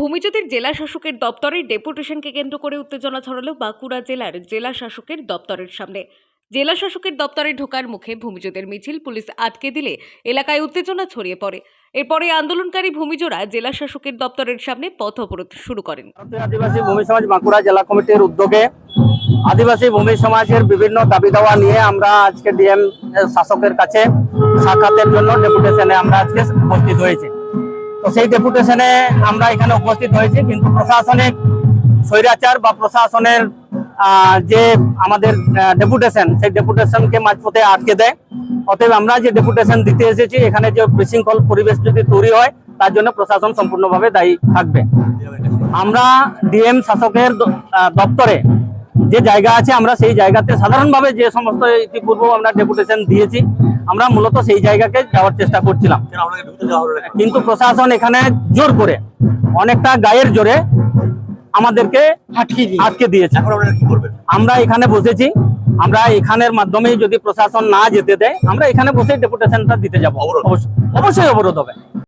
ভূমিজ্যোতির জেলা শাসকের দপ্তরের ডেপুটেশনকে কেন্দ্র করে উত্তেজনা ছড়ালো বাঁকুড়া জেলার জেলা শাসকের দপ্তরের সামনে। জেলা শাসকের দপ্তরে ঢোকার মুখে ভূমিজ্যোতির মিছিল, পুলিশ আটকে দিলে এলাকায় উত্তেজনা ছড়িয়ে পড়ে। এরপরে আন্দোলনকারী ভূমিজোরা জেলা শাসকের দপ্তরের সামনে পথ অবরোধ শুরু করেন। আদিবাসী ভূমি সমাজ বাঁকুড়া জেলা কমিটির উদ্যোগে আদিবাসী ভূমি সমাজের বিভিন্ন দাবি দাওয়া নিয়ে আমরা আজকে ডিএম শাসকের কাছে সাক্ষাতের জন্য ডেপুটেশনে আমরা আজকে উপস্থিত হয়েছি। তো সেই ডেপুটেশনে আমরা এখানে উপস্থিত হয়েছি, কিন্তু প্রশাসনিক স্বৈরাচার বা প্রশাসনের যে আমাদের ডেপুটেশন সেই ডেপুটেশনকে মাঝপথে আটকে দেয়। অতএব আমরা যে ডেপুটেশন দিতে এসেছি, এখানে যে বিশৃঙ্খল পরিবেশ যদি তৈরি হয়, তার জন্য প্রশাসন সম্পূর্ণভাবে দায়ী থাকবে। আমরা ডিএম শাসকের দপ্তরে যে জায়গা আছে, আমরা সেই জায়গাতে সাধারণভাবে যে সমস্ত ইতিপূর্ব আমরা ডেপুটেশন দিয়েছি আমরা মূলত সেই জায়গাকে যাওয়ার চেষ্টা করছিলাম। কিন্তু প্রশাসন এখানে জোর করে অনেকটা গায়ের জোরে আমাদেরকে আটকে দিয়েছে। আমরা এখানে বসেছি আমরা এখানের মাধ্যমে যদি প্রশাসন না যেতে দেয় আমরা এখানে বসে ডেপুটেশনটা দিতে যাব। অবশ্যই অবশ্যই অবরোধ হবে।